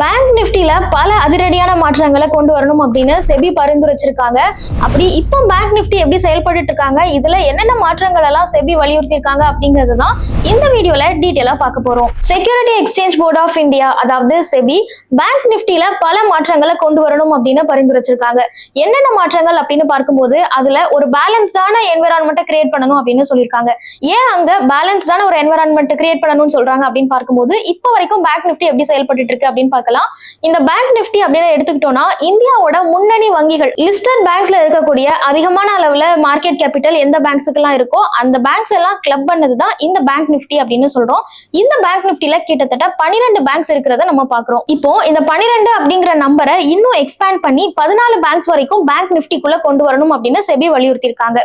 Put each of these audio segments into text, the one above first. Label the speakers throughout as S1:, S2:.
S1: Bank நிஃப்டியில பல அதிரடியான மாற்றங்களை கொண்டு வரணும் அப்படின்னு செபி பரிந்துரைச்சிருக்காங்க. அப்படி இப்போ பேங்க் நிஃப்டி எப்படி செயல்பட்டு இருக்காங்க? இதுல என்னென்ன மாற்றங்கள் எல்லாம் செபி வலியுறுத்தி இருக்காங்க அப்படிங்கிறது தான் இந்த வீடியோல டீட்டெயிலா பார்க்க போறோம். Security exchange board of India அதாவது செபி பேங்க் நிஃப்டியில பல மாற்றங்களை கொண்டு வரணும் அப்படின்னு பரிந்துரைச்சிருக்காங்க. என்னென்ன மாற்றங்கள் அப்படின்னு பார்க்கும்போது அதுல ஒரு பேலன்ஸ்டான என்விரான்மெண்ட்டை கிரியேட் பண்ணணும் அப்படின்னு சொல்லியிருக்காங்க. ஏன் அங்க பேலன்ஸ்டான ஒரு என்விரான்மெண்ட் கிரியேட் பண்ணணும்னு சொல்றாங்க அப்படின்னு பார்க்கும்போது இப்போ வரைக்கும் பேங்க் நிஃப்டி எப்படி செயல்பட்டு இருக்கு அப்படின்னு பார்க்கலாம். இந்த பேங்க் நிஃப்டி அப்படின்னு எடுத்துக்கிட்டோம்னா இந்தியாவோட முன்னணி வங்கிகள் லிஸ்டட் பேங்க்ஸ்ல இருக்கக்கூடிய அதிகமான அளவுல மார்க்கெட் கேபிட்டல் எந்த பேங்க்ஸுக்கெல்லாம் இருக்கோ அந்த பேங்க்ஸ் எல்லாம் கிளப் பண்ணது தான் இந்த பேங்க் நிஃப்டி அப்படின்னு சொல்றோம். இந்த பேங்க் நிஃப்டில கிட்டத்தட்ட பனிரெண்டு பேங்க்ஸ் இருக்கிறத நம்ம பாக்குறோம் இப்போ இந்த பனிரெண்டு அப்படிங்கிற நம்பரை இன்னும் எக்ஸ்பேண்ட் பண்ணி பதினாலு பேங்க்ஸ் வரைக்கும் பேங்க் நிஃப்டிக்குள்ள கொண்டு வரணும் அப்படின்னு செபி வலியுறுத்தி இருக்காங்க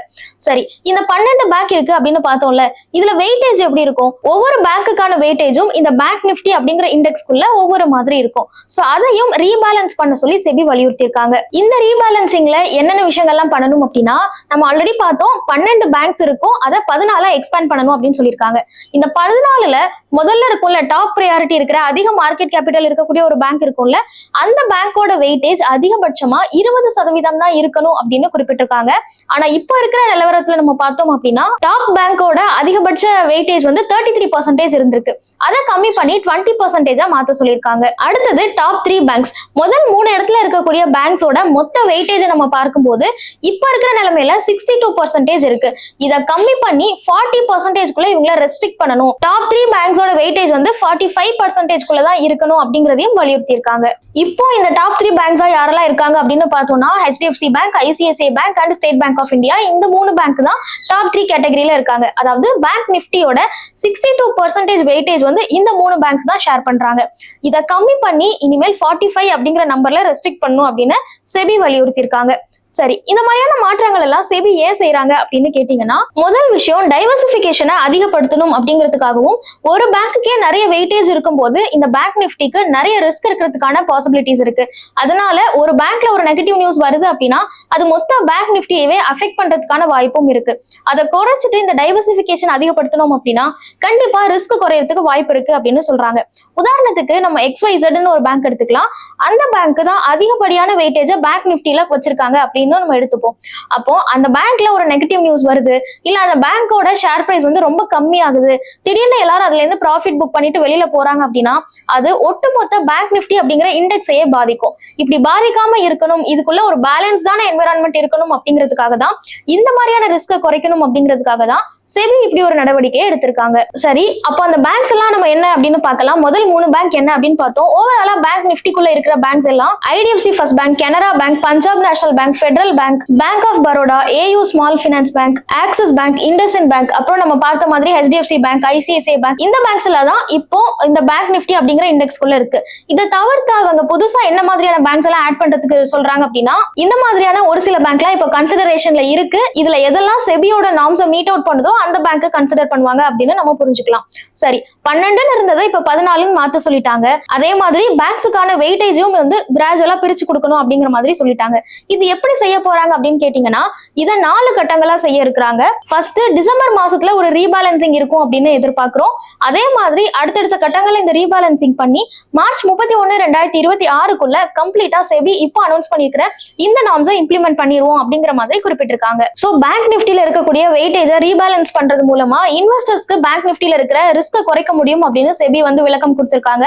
S1: சரி இந்த பன்னெண்டு பேங்க் இருக்கு அப்படின்னு பார்த்தோம்ல இதுல வெயிட்டேஜ் எப்படி இருக்கும்? ஒவ்வொரு பேங்க்குக்கான வெயிட்டேஜும் இந்த பேங்க் நிஃப்டி அப்படிங்கிற இண்டெக்ஸ்க்குள்ள ஒவ்வொரு மாதிரி இருக்கும். சோ அதையும் ரீபேலன்ஸ் பண்ண சொல்லி செபி வலியுறுத்தி இருக்காங்க இந்த ரீபேலன்சிங்ல என்னென்ன விஷயங்கள்லாம் பண்ணணும் அப்படின்னா நம்ம ஆல்ரெடி பார்த்தோம் பன்னெண்டு பேங்க்ஸ் இருக்கும். அதை பதினாலா எக்ஸ்பேண்ட் பண்ணணும் அப்படின்னு சொல்லியிருக்காங்க. இந்த பதினாலுல முதல்ல இருக்கும்ல டாப் ப்ரையாரிட்டி இருக்கிற அதிக மார்க்கெட் கேபிட்டல் இருக்கக்கூடிய ஒரு பேங்க் இருக்கும்ல அந்த பேங்கோட வெயிட்டேஜ் அதிகபட்சமா இருபது சதவீதம் தான் இருக்கணும் அப்படின்னு குறிப்பிட்டிருக்காங்க. ஆனா இப்போ இருக்கிற நிலவரத்துல நம்ம பார்த்தோம் அப்படின்னா டாப் பேங்கோட அதிகபட்ச வெயிட்டேஜ் வந்து தேர்ட்டி த்ரீ பர்சன்டேஜ் இருந்திருக்கு. அதை கம்மி பண்ணி டுவெண்ட்டி பர்சன்டேஜா மாத்த சொல்லியிருக்காங்க. அடுத்தது டாப் த்ரீ பேங்க்ஸ் முதல் மூணு இடத்துல இருக்கக்கூடிய பேங்க்ஸோட மொத்த வெயிட்டேஜை நம்ம பார்க்கும்போது இப்ப இருக்கிற நிலைமையில சிக்ஸ்டி டூ பர்சன்டேஜ் இருக்கு. இதை கம்மி பண்ணி ஃபார்ட்டி பர்சன்டேஜ்குள்ள இவங்கள ரெஸ்ட்ரிக்ட் பண்ணணும். டாப் த்ரீ பேங்க்ஸோட வெயிட்டேஜ் வந்து ஃபார்ட்டி ஃபைவ் பர்சன்டேஜ்குள்ள தான் இருக்கணும் அப்படிங்கிறதையும் வலியுறுத்தி இருக்காங்க இப்போ இந்த டாப் த்ரீ பேங்க்ஸா யாரெல்லாம் இருக்காங்க அப்படின்னு பார்த்தோம்னா HDFC Bank ICICI Bank and State Bank of India இந்த மூணு பேங்க் தான் டாப் த்ரீ கேட்டகரியில இருக்காங்க. அதாவது பேங்க் நிஃப்டியோட சிக்ஸ்டி டூ பர்சன்டேஜ் வெயிட்டேஜ் வந்து இந்த மூணு பேங்க்ஸ் தான் ஷேர் பண்றாங்க. இதை கம்மி பண்ணி இனிமேல் ஃபார்ட்டி ஃபைவ் அப்படிங்கிற நம்பர்ல ரெஸ்ட்ரிக்ட் பண்ணும் அப்படின்னு செபி வலியுறுத்தி இருக்காங்க சரி இந்த மாதிரியான மாற்றங்கள் எல்லாம் செபி ஏன் செய்யறாங்க அப்படின்னு கேட்டீங்கன்னா முதல் விஷயம் டைவர்சிபிகேஷனை அதிகப்படுத்தணும் அப்படிங்கிறதுக்காகவும் ஒரு பேங்க்குக்கே நிறைய வெயிட்டேஜ் இருக்கும் போது இந்த பேங்க் நிஃப்டிக்கு நிறைய ரிஸ்க் இருக்கிறதுக்கான பாசிபிலிட்டிஸ் இருக்கு. அதனால ஒரு பேங்க்ல ஒரு நெகட்டிவ் நியூஸ் வருது அப்படின்னா அது மொத்த பேங்க் நிஃப்டியவே அஃபெக்ட் பண்றதுக்கான வாய்ப்பும் இருக்கு. அதை குறைச்சிட்டு இந்த டைவர்சிபிகேஷன் அதிகப்படுத்தணும் அப்படின்னா கண்டிப்பா ரிஸ்க் குறையறதுக்கு வாய்ப்பு இருக்கு அப்படின்னு சொல்றாங்க. உதாரணத்துக்கு நம்ம எக்ஸ்வைசட்னு ஒரு பேங்க் எடுத்துக்கலாம். அந்த பேங்க் தான் அதிகப்படியான வெயிட்டேஜை பேங்க் நிஃப்டியில வச்சிருக்காங்க அப்படின்னு நம்ம எடுத்துப்போம். அப்போ அந்த பேங்க்ல ஒரு நெகட்டிவ் நியூஸ் வருது. இல்ல அந்த பேங்கோட ஷேர் பிரைஸ் வந்து ரொம்ப கம்மி ஆகுது திடீர்னு எல்லாரும் அதுல இருந்து ப்ராஃபிட் புக் பண்ணிட்டு வெளியில போறாங்க அப்படின்னா அது ஒட்டுமொத்த பேங்க் நிப்டி அப்படிங்கிற இண்டெக்ஸையே பாதிக்கும். இப்படி பாதிக்காம இருக்கணும் இதுக்குள்ள ஒரு பேலன்ஸ்டான என்விரான்மெண்ட் இருக்கணும் அப்படிங்கிறதுக்காக தான் இந்த மாதிரியான ரிஸ்க்கை குறைக்கணும் அப்படிங்கிறதுக்காக தான் செபி இப்படி ஒரு நடவடிக்கையை எடுத்திருக்காங்க. சரி அப்போ அந்த பேங்க்ஸ் எல்லாம் நம்ம என்ன அப்படின்னு பார்க்கலாம். முதல் மூணு பேங்க் என்ன அப்படின்னு பார்த்தோம். ஓவராலா பேங்க் நிப்டிக்குள்ள இருக்கிற பேங்க்ஸ் எல்லாம் IDFC First Bank Canara Bank Punjab National Bank Federal Bank Bank of Baroda AU Small Finance Bank Axis Bank IndusInd Bank அப்புறம் நம்ம பார்த்த மாதிரி ஹெச்டிஎஃப்சி பேங்க் ஐசிஐசிஐ பேங்க் இந்த பேங்க்ஸ்ல தான் இப்போ இந்த பேங்க் நிஃப்டி அப்படிங்கிற இண்டெக்ஸ்குள்ள இருக்கு. இதை தவிர்த்து அவங்க புதுசா என்ன மாதிரியான பேங்க்ஸ் எல்லாம் ஆட் பண்றதுக்கு சொல்றாங்க அப்படின்னா இந்த மாதிரியான ஒரு சில பேங்க்லாம் இப்போ கன்சிடரேஷன்ல இருக்கு. இதுல எதெல்லாம் செபியோட நார்ம்ஸை மீட் அவுட் பண்ணுதோ அந்த பேங்க்கை கன்சிடர் பண்ணுவாங்க அப்படின்னு நம்ம புரிஞ்சுக்கலாம். சரி பன்னெண்டுன்னு இருந்ததை இப்ப பதினாலுன்னு மாத்த சொல்லிட்டாங்க. அதே மாதிரி பேங்க்ஸுக்கான வெயிட்டேஜும் வந்து கிராஜுவலா பிரிச்சு கொடுக்கணும் அப்படிங்கிற மாதிரி சொல்லிட்டாங்க. இது எப்படி செய்ய போறாங்க அப்படின்னு கேட்டீங்கன்னா இதை நாலு கட்டங்களா செய்ய இருக்கிறாங்க. ஃபர்ஸ்ட் டிசம்பர் மாசத்துல ஒரு ரீபேலன்சிங் இருக்கும் அப்படின்னு எதிர்பார்க்கிறோம். அதே மாதிரி அடுத்தடுத்த கட்டங்களை இந்த ரீபேலன்சிங் பண்ணி மார்ச் முப்பத்தி ஒன்னு ரெண்டாயிரத்தி இருபத்தி ஆறுக்குள்ள கம்ப்ளீட்டா செபி இப்போ அனௌன்ஸ் பண்ணிருக்கிற இந்த நாம்ஸை இம்ப்ளிமெண்ட் பண்ணிடுவோம் அப்படிங்கிற மாதிரி குறிப்பிட்டிருக்காங்க. சோ பேங்க் நிஃப்டில இருக்கக்கூடிய வெயிட்டேஜை ரீபேலன்ஸ் பண்றது மூலமா இன்வெஸ்டர்ஸ்க்கு பேங்க் நிஃப்டில இருக்கிற ரிஸ்க்கை குறைக்க முடியும் அப்படின்னு செபி வந்து விளக்கம் கொடுத்திருக்காங்க.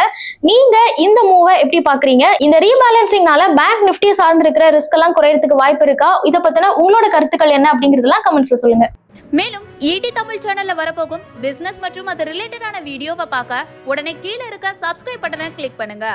S1: நீங்க இந்த மூவை எப்படி பாக்குறீங்க இந்த ரீபேலன்சிங்னால பேங்க் நிஃப்டி சார்ந்திருக்கிற ரிஸ்க் எல்லாம் குறையறதுக்கு வாய்ப்பு இருக்கா? இதை பத்தின உங்களோட கருத்துக்கள் என்ன அப்படிங்கறதெல்லாம் கமெண்ட்ஸ்ல சொல்லுங்க.
S2: மேலும் ஈடி தமிழ் சேனல்ல வரப்போகும் பிசினஸ் மற்றும் அது ரிலேட்டடான வீடியோவை பார்க்க உடனே கீழே இருக்க சப்ஸ்கிரைப் பட்டனை கிளிக் பண்ணுங்க.